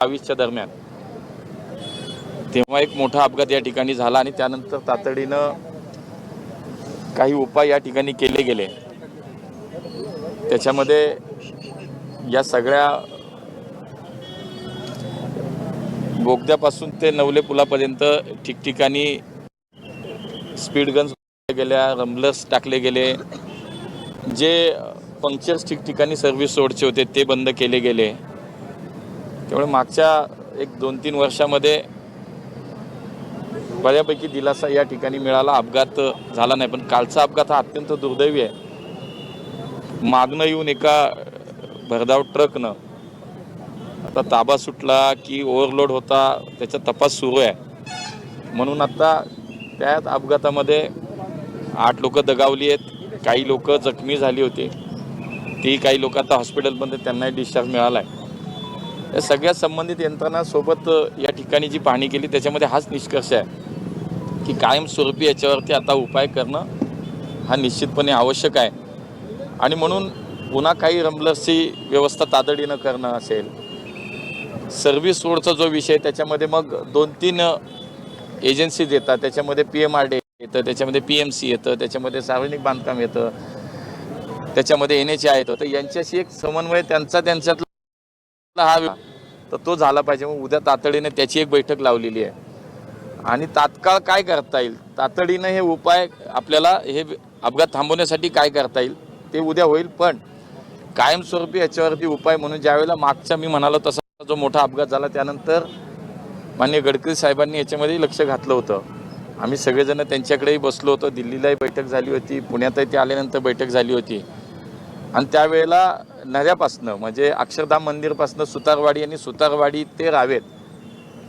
बावीसच्या दरम्यान. तेव्हा एक मोठा अपघात या ठिकाणी झाला आणि त्यानंतर तातडीनं काही उपाय या ठिकाणी केले गेले. त्याच्यामध्ये या सगळ्या बोगद्यापासून ते नवले पुलापर्यंत ठिकठिकाणी स्पीड गन्स गेल्या रमलर्स टाकले गेले. जे पंक्चर्स ठिकठिकाणी सर्व्हिस रोडचे होते ते बंद केले गेले. त्यामुळे मागच्या एक दोन तीन वर्षामध्ये बऱ्यापैकी दिलासा या ठिकाणी मिळाला. अपघात झाला नाही. पण कालचा अपघात हा अत्यंत दुर्दैवी आहे. मागणं येऊन एका भरधाव ट्रकनं आता ताबा सुटला की ओव्हरलोड होता त्याचा तपास सुरू आहे. म्हणून आता त्यात अपघातामध्ये आठ लोक दगावली आहेत. काही लोक जखमी झाली होती. ती काही लोक आता हॉस्पिटलमध्ये त्यांनाही डिस्चार्ज मिळाला आहे या सगळ्या संबंधित यंत्रणांसोबत या ठिकाणी जी पाहणी केली त्याच्यामध्ये हाच निष्कर्ष आहे की कायमस्वरूपी याच्यावरती आता उपाय करणं हा निश्चितपणे आवश्यक आहे. आणि म्हणून पुन्हा काही रमलर्सची व्यवस्था तातडीनं करणं असेल सर्व्हिस रोडचा जो विषय त्याच्यामध्ये मग दोन तीन एजन्सीज येतात त्याच्यामध्ये पी एम आर डी येतं त्याच्यामध्ये पी एम सी येतं त्याच्यामध्ये सार्वजनिक बांधकाम येतं त्याच्यामध्ये एन एच आय येतं. तर यांच्याशी एक समन्वय त्यांचा त्यांच्यातला हा तर तो झाला पाहिजे. मग उद्या तातडीने त्याची एक बैठक लावलेली आहे. आणि तात्काळ काय करता येईल? तातडीनं हे उपाय आपल्याला हे अपघात थांबवण्यासाठी काय करता येईल ते उद्या होईल. पण कायमस्वरूपी याच्यावरती उपाय म्हणून ज्यावेळेला मागचा मी म्हणालो तसा जो मोठा अपघात झाला त्यानंतर मान्य गडकरी साहेबांनी याच्यामध्ये लक्ष घातलं होतं. आम्ही सगळेजण त्यांच्याकडेही बसलो होतो. दिल्लीलाही बैठक झाली होती. पुण्यातही ते आल्यानंतर बैठक झाली होती. आणि त्यावेळेला नद्यापासनं म्हणजे अक्षरधाम मंदिरपासनं सुतारवाडी आणि सुतारवाडी ते रावेत